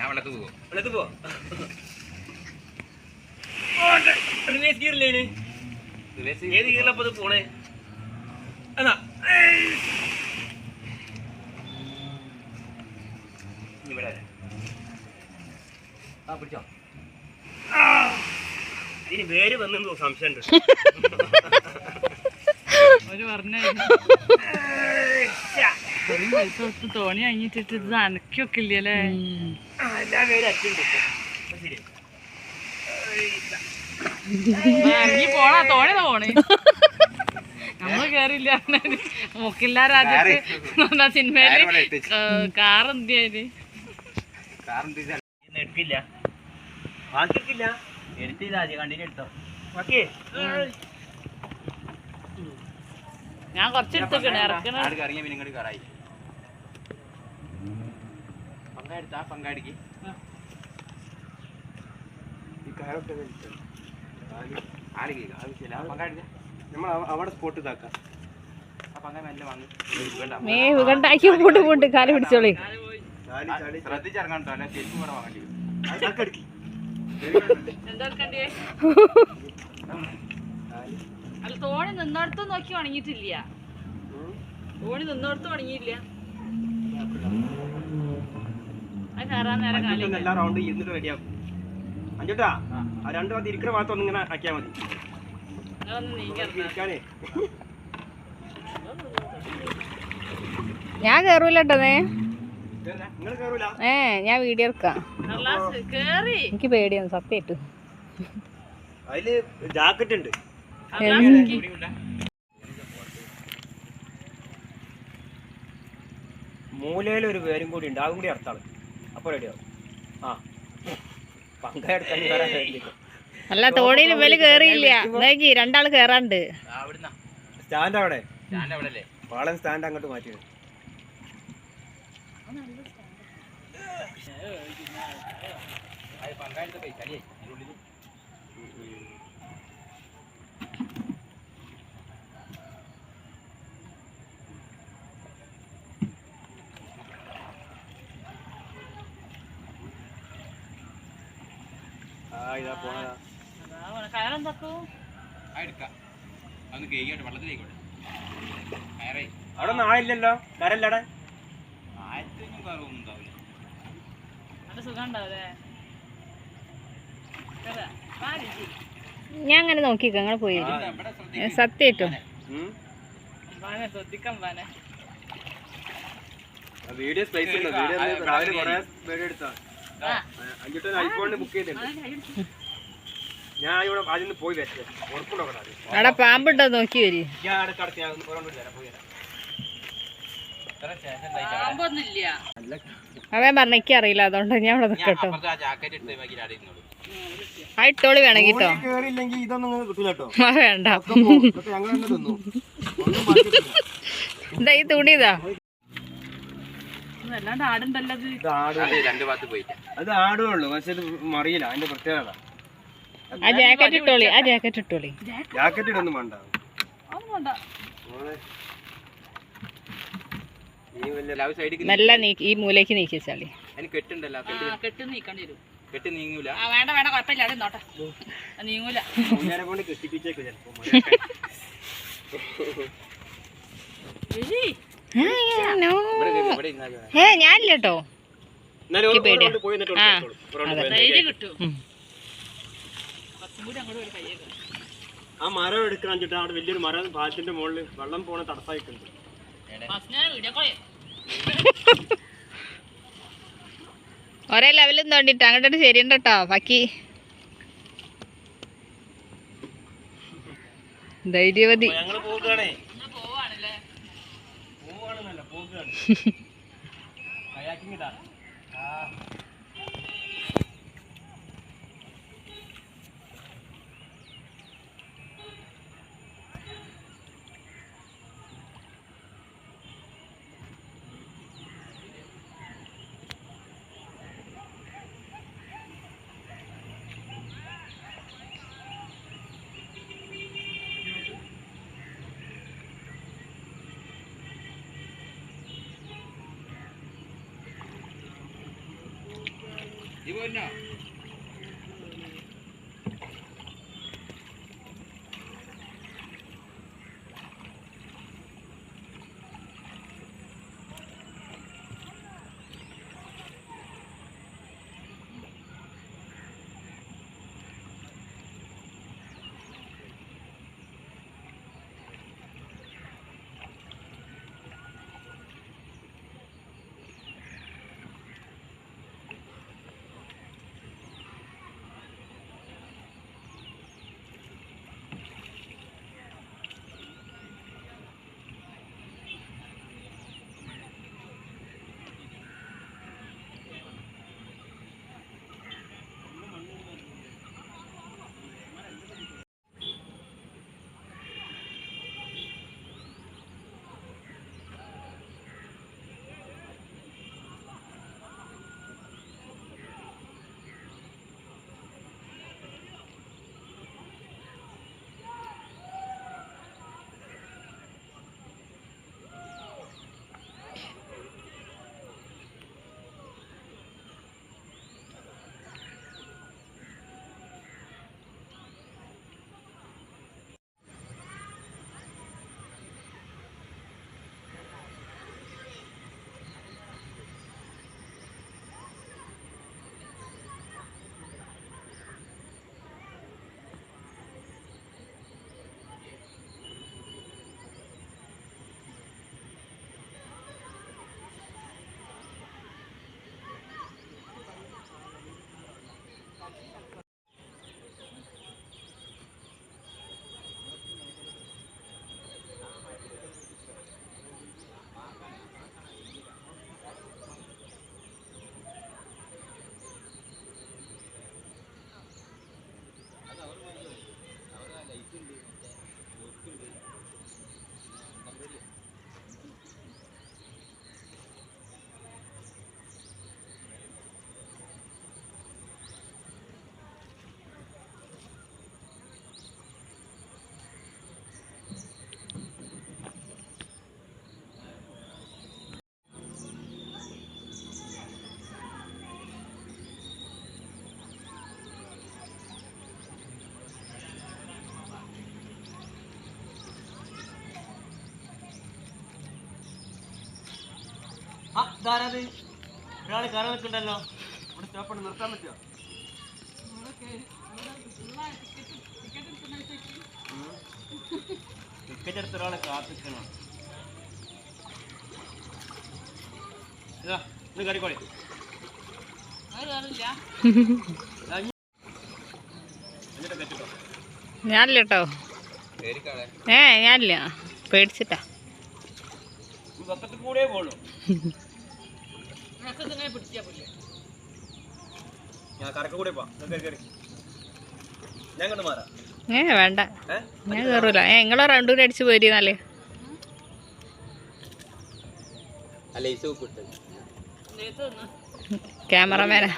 ഞാൻ വെള്ളത്ത് പോവോ. വെള്ളത്ത് പോ റിവേഴ്സ് ഗിയറില്ലേന് ഏത് ഗിയറിലപ്പോ ഇത് പോണേ? എന്നാ. ഇവിടെ ആ പിടിച്ചോ. ഇതിന് വേര് സംശയമുണ്ട്. തോണി ഇത് അനക്കൊക്കെ ഇല്ലല്ലേ എല്ലാ പേരും ഇറങ്ങി പോണാ. തോണേ പോണേ നമ്മൾ കേറില്ല. മുക്കില്ല രാജ്യത്ത് സിനിമയിൽ. കാർ കാറിന്റെ എടുക്കില്ല. ബാക്കിയില്ല എടുത്തില്ല ആദ്യം കണ്ടിട്ട് എടുത്തോ? ബാക്കി ഞാൻ കുറച്ചെടുത്തേക്കണേ ഇറക്കണ ആട് ഇറങ്ങിയ പിന്നെ ഇങ്ങോട്ട് പങ്കാടുത്താ പങ്കാടിക്ക്. ആട് കേൾക്കാം ആവശ്യമില്ല ആ നമ്മൾ അവിടെ സ്പോട്ട് ഇതാക്കാം ആ പങ്കാ മെല്ലെ വാങ്ങി വേണ്ട മേ വികണ്ടാക്കി പൂട്ട് പൂട്ട് കാൽ പിടിച്ചോളി. ശ്രദ്ധിച്ചിറങ്ങാൻ കേട്ടോ അല്ലെ ചെരുപ്പ് കൂടെ വാങ്ങേണ്ടി വരും എന്താ എടുക്കണ്ടേ അല്ല തോണി നിന്നോടത്ത് നോക്കി ഉണങ്ങിയിട്ടില്ല. തോണി നിന്നോടത്ത് ഉണങ്ങിയില്ല. അത് കയറാൻ നേരം കാലി എല്ലാ റൗണ്ട് ഇരുന്നിട്ട് റെഡിയാക്കും അഞ്ചോട്ടാ? ആ രണ്ട് ഭാഗത്ത് ഇരിക്കുന്ന ഭാഗത്ത് ഒന്ന് ഇങ്ങനെ ആക്കിയാൽ മതി. ഇരിക്കാനേ. ഞാൻ കേറൂല കേട്ടോ നേ നിങ്ങൾ കയറൂല ഏ ഞാൻ വീഡിയോ എടുക്കാം. എനിക്ക് പേടിയാണ് സത്യമായിട്ട് അതിൽ ജാക്കറ്റ് ഉണ്ട്. മൂലയിൽ ഒരു പേരും കൂടി ഉണ്ട്. അതും കൂടി അർത്ഥാണ് അപ്പൊ റെഡിയാവും ആ. പങ്കെടുക്കാൻ വരാൻ വേണ്ടിയിട്ട് അല്ല തോണിയിൽ ഇവൽ കേറിയില്ല. നോക്കി രണ്ടാൾ കേറാണ്ട്. സ്റ്റാൻഡ് അവിടെ? പാളം സ്റ്റാൻഡ് അങ്ങോട്ട് മാറ്റി പങ്കാളിത്ത പൈസ അല്ലേ അതിനുള്ളിൽ ആ ഇതാ പോണതാ അതാ പോണെ. കയറെന്താക്കൂ ആ എടുക്കാം അതൊന്ന് കേക്കോട്ടെ വെള്ളത്തിലേക്കോട്ടെ കയറേ അവിടെ ഒന്നും ആയില്ലല്ലോ കരല്ലടെ ആയിരത്തിനും കുറവൊന്നും ഉണ്ടാവില്ല നല്ല സുഖം ഉണ്ടാവൂലേ കേറാ. വാ ലിജി. ഞാൻ അങ്ങനെ നോക്കിക്ക നിങ്ങൾ പോയി സത്യമായിട്ടും. വാനെ ശ്രദ്ധിക്കാൻ വാനെ. വീഡിയോ സ്പേസ് വീഡിയോ എടുത്താ. ആ. അഞ്ചിട്ട് ഐഫോണിന് ബുക്ക് ചെയ്തിട്ടുണ്ട്. ഞാൻ ഇവിടെ ആദ്യം പോയി ഉറപ്പുണ്ടോ അവിടെ പാമ്പുണ്ടോ നോക്കി വരി. ഞാൻ ഞാൻ തരാം പോയി തരാം അവൻ പറഞ്ഞ അറിയില്ല അതുകൊണ്ട് ഞാൻ ഇവിടെ ഞാൻ നിൽക്കട്ടോ ആ ഇട്ടോളി വേണമെങ്കിൽ കേട്ടോ ഇതൊന്നും കിട്ടൂല കേട്ടോ ആ വേണ്ട. ഇതാ ഈ തുണി ഇതാ. ആടുണ്ടല്ലോ ഇത് രണ്ട് ഭാഗത്ത് പോയിട്ട്. അത് ആടുള്ളൂ പക്ഷെ ഇത് മറിയില്ല അതിന്റെ പ്രത്യേകത. ആ ജാക്കറ്റ് ഇട്ടോളി ആ ജാക്കറ്റ് ഇട്ടോളി. ജാക്കറ്റ് ഇടൊന്നും വേണ്ട. വേണ്ട. നല്ല ഈ മൂലയ്ക്ക് നീക്കി വെച്ചാളി. കെട്ടുണ്ടല്ലോ ആ കെട്ട് കെട്ട് നീക്കേണ്ടി വരും. കെട്ട് നീങ്ങൂല. ആ വേണ്ട വേണ്ട കുഴപ്പമില്ല അവിടെ നോട്ടെ നീങ്ങൂല. കൊണ്ട് കെട്ടിപ്പിച്ചേക്കും ചിലപ്പോ ഏ ഞാനില്ല കേട്ടോ. ആ. മരം എടുക്കണം വെച്ചിട്ട് അവിടെ വലിയൊരു മരം പാലത്തിന്റെ മുകളിൽ വെള്ളം പോണ തടസ്സമായിട്ടുണ്ട്. ഒരേ ലെവലും തോണ്ടിട്ട് അങ്ങോട്ട് ശരിയുണ്ട് കേട്ടോ ബാക്കി. ധൈര്യവതി ഞങ്ങൾ പോകുകയാണേ പോവുകയാണെന്നല്ല പോകുകയാണ് കയാക്കിങ് ഇതാ ആ ഈ പോയിനോ ആ ഇതാരത് ഒരാൾ നിൽക്കണ്ടല്ലോ. ഇവിടെ സ്റ്റോപ്പ് നിർത്താൻ പറ്റുമോ ടിക്കറ്റ് എടുത്ത ഒരാളെ കാത്തിക്കണം. ഇതാ ഇന്ന് കറിക്കോളി ഞാനില്ല കേട്ടോ ഏ ഞാനില്ല. പേടിച്ചിട്ടാ. കൂടെ പോണു ഏ വേണ്ട. ഞാൻ കയറൂല ഏ നിങ്ങളെ റൗണ്ടൂരി അടിച്ച് പോയിരുന്നാലേ ക്യാമറമാനാ.